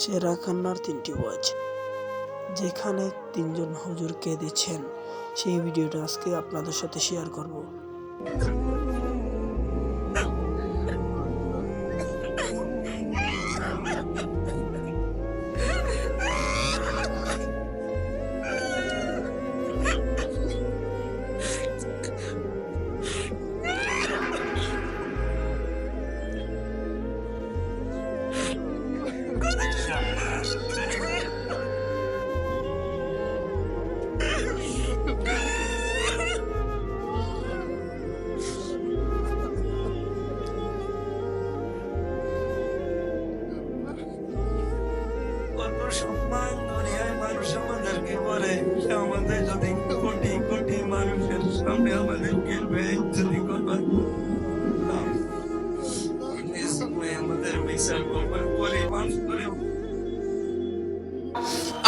সেরা খান্নার তিনটি ওয়াজ, যেখানে তিনজন হুজুর কেঁদেছেন সেই ভিডিওটা আজকে আপনাদের সাথে শেয়ার করব। সম্মান দুনিয়ায় মানুষ আমাদেরকে আমাদের যদি কোটি কোটি মানুষের সামনে আমাদেরকে করবার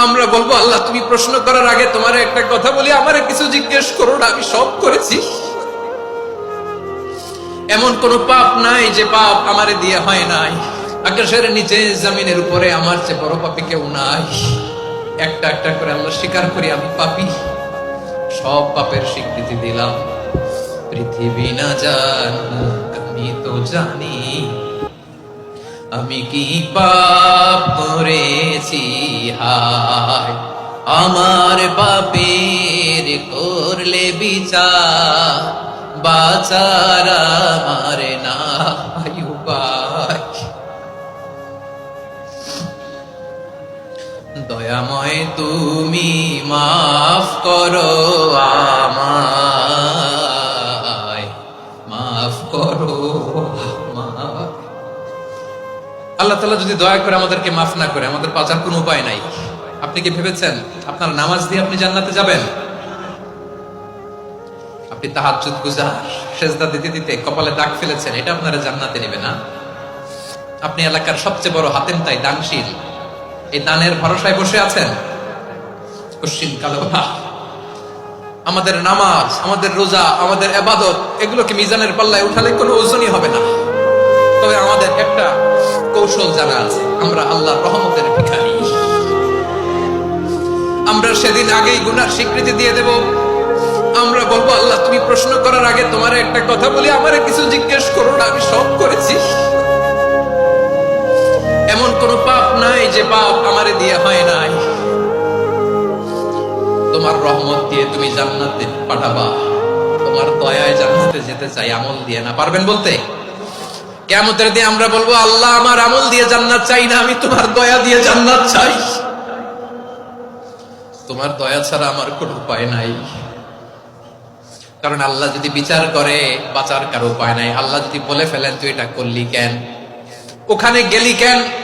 আমরা বলব, আল্লাহ, তুমি প্রশ্ন করার আগে তোমার একটা কথা বলি, আমারে কিছু জিজ্ঞেস করো না, আমি সব করেছি। এমন কোন পাপ নাই যে পাপ আমারে দিয়ে হয় নাই। আকাশের নিচে, জমিনের উপরে আমার চেয়ে বড় পাপি কেউ নাই। একটা একটা করে আমরা স্বীকার করি, আমি পাপি। সব পাপের স্বীকৃতি দিলাম। পৃথিবী না জানুক, আমি তো জানি। আমি কি পাপ করেছি? হায়, আমার পাপের করলে বিচার, বাচার আমার নাই দয়াময় তুমি মাফ করো আমায়। মাফ করো আল্লাহ তালা যদি দয়া করে আমাদেরকে মাফ না করে, আমাদের বাঁচার কোনো উপায় নাই। আপনি কি ভেবেছেন আপনার নামাজ দিয়ে আপনি জান্নাতে যাবেন? আপনি তাহাজ্জুদ গুজার, সেজদা দিতে দিতে কপালে দাগ ফেলেছেন, এটা আপনারা জান্নাতে নেবে না? আপনি এলাকার সবচেয়ে বড় হাতেম তাই দানশীল। এই দানের ভরসায় বসে আছেন? কশ্চিন কালো আমাদের নামাজ, আমাদের রোজা, আমাদের এবাদত এগুলোকে মিজানের পাল্লায় উঠালে কোনো ওজনই হবে না। তবে আমাদের একটা কৌশল জানা আছে, আমরা আল্লাহ রহমতের ভিখারি। আমরা সেদিন আগেই গুনার স্বীকৃতি দিয়ে দেব। আমরা বলব, আল্লাহ, তুমি প্রশ্ন করার আগে তোমার একটা কথা বলি, আমারে কিছু জিজ্ঞেস করো না, আমি সব করেছি। এমন কোন পাপ নাই যে পাপ আমারে দিয়ে হয় নাই। তোমার রহমত দিয়ে তুমি জান্নাতে পাঠাবা। তোমার দয়ায় জান্নাতে যেতে চাই, আমল দিয়ে না। পারবেন বলতে? কেমতের দিয়ে আমরা বলব, আল্লাহ আমার আমল দিয়ে জান্নাত চাই না, আমি তোমার দয়া দিয়ে জান্নাত চাই। তোমার দয়া ছাড়া আমার কোন উপায় নাই। কারণ আল্লাহ যদি বিচার করে, বাঁচার কারও উপায় নাই। আল্লাহ যদি বলে ফেলেন, তুই এটা করলি কেন? ওখানে গেলি কেন?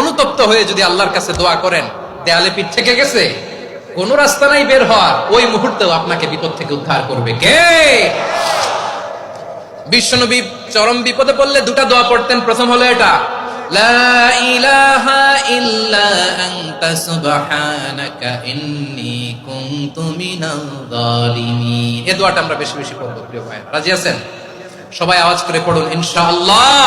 অনুতপ্ত হয়ে যদি আল্লাহর কাছে দোয়া করেন, দেয়ালে পিঠ থেকে গেছে, কোন রাস্তা নাই বের হওয়ার, ওই মুহূর্তেও আপনাকে বিপদ থেকে উদ্ধার করবে। কে? বিশ্বনবী চরম বিপদে পড়লে দুটা দোয়া পড়তেন, প্রথম হলো এটা দোয়াটা আমরা বেশি বেশি প্রিয় রাজি আছেন? সবাই আওয়াজ করে পড়ুন, ইনশাআল্লাহ।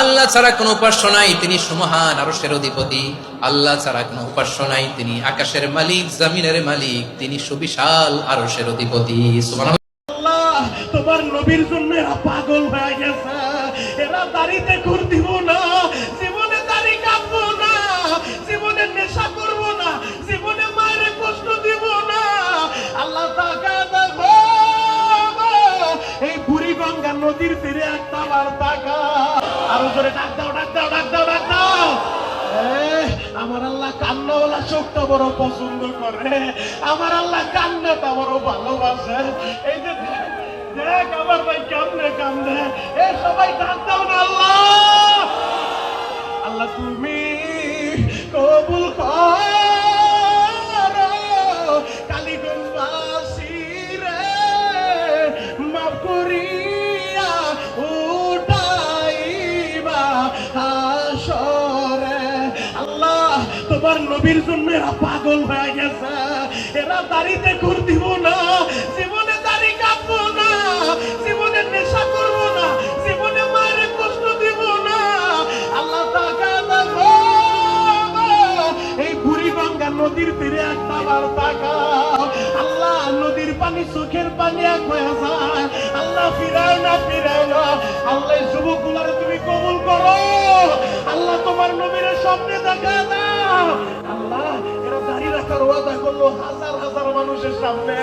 আল্লাহ ছাড়া কোনো উপাস্য নাই, তিনি সুমহান আরসের অধিপতি। আল্লাহ ছাড়া কোনো উপাস্য নাই, তিনি আকাশের মালিক, জামিনের মালিক, তিনি সুবিশাল আরসের অধিপতি। তোমার নবীর জন্য পাগল হয়ে জোরে ডাক দাও ডাক দাও ডাক দাও ডাক দাও। আমার আল্লাহ কান্নাওয়ালা চোখটা বড় পছন্দ করে। আমার আল্লাহ কান্নাটা বড় ভালোবাসে। এই যে দেখ, আমার ভাই কান্দে কান্দে এ সবাই ডাক দাও না আল্লাহ। আল্লাহ তুমি তোমার নবীর জন্য এরা পাগল হয়ে গেছে। এরা দাড়িতে ঘুর দিব না, জীবনে দাড়ি কাটবো না, জীবনে নেশা করব না, জীবনে মায়ের কষ্ট দিব না। আল্লাহ এই বুড়ি গঙ্গা নদীর তীরে একটা বার তাকাও আল্লাহ নদীর পানি চোখের পানি এক হয়ে যায়। আল্লাহ ফিরায় না ফিরায় না। আল্লাহ যুবকগুলারে তুমি কবুল করো। রাখার ওয়াদা করল, হাজার হাজার মানুষের সামনে।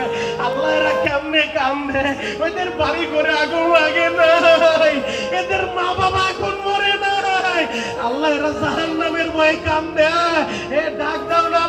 আল্লাহ এরা কেমনে কান্দে ওদের বাড়ি করে আগুন লাগে নাই। এদের মা বাবা এখন মরে নাই। আল্লাহ এরা জাহান নামের ভয়ে কান্দে এ, ডাক দাও না